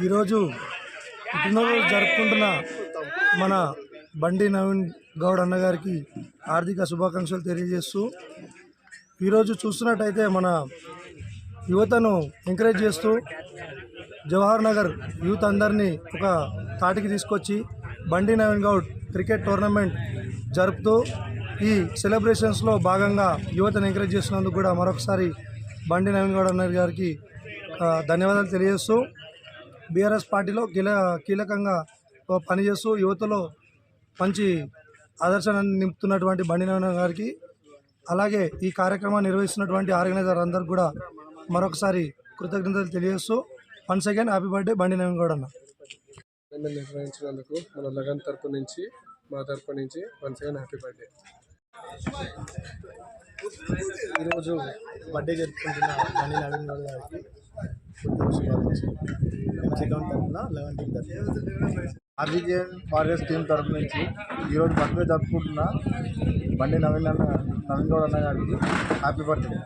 ఈరోజు పుట్టినరోజు జరుపుకుంటున్న మన బండి నవీన్ గౌడ్ అన్నగారికి ఆర్థిక శుభాకాంక్షలు తెలియజేస్తూ ఈరోజు చూస్తున్నట్టయితే మన యువతను ఎంకరేజ్ చేస్తూ జవహర్ నగర్ యూత్ అందరినీ ఒక తాటికి తీసుకొచ్చి బండి నవీన్ గౌడ్ క్రికెట్ టోర్నమెంట్ జరుపుతూ ఈ సెలబ్రేషన్స్లో భాగంగా యువతను ఎంకరేజ్ చేసినందుకు కూడా మరొకసారి బండి నవీన్ గౌడ్ అన్న గారికి ధన్యవాదాలు తెలియజేస్తూ బీఆర్ఎస్ పార్టీలో కీల కీలకంగా పనిచేస్తూ యువతలో మంచి ఆదర్శాన్ని నింపుతున్నటువంటి బండి గారికి అలాగే ఈ కార్యక్రమాన్ని నిర్వహిస్తున్నటువంటి ఆర్గనైజర్ అందరికి కూడా మరొకసారి కృతజ్ఞతలు తెలియజేస్తూ వన్ సెకండ్ హ్యాపీ బర్త్డే బండి నవీన్ గౌడ్ అన్న. నిర్వహించినందుకు మన లగన్ తరపు నుంచి మా తరపు నుంచి వన్స్ అగైన్ హ్యాపీ బర్త్డే. ఈరోజు బర్త్డే జరుపుకుంటున్న బండి నవీన్ గౌడ్ గారికి శుభాకాంక్షలు ఎంసీ తరఫున లెవెన్ టీం తరఫున. ఆర్జీకేఎన్ వారియర్స్ టీం తరఫు నుంచి ఈరోజు బర్త్డే జరుపుకుంటున్న బండి నవీన్ అన్న నవీన్ గౌడ్ అన్న గారికి హ్యాపీ బర్త్డే.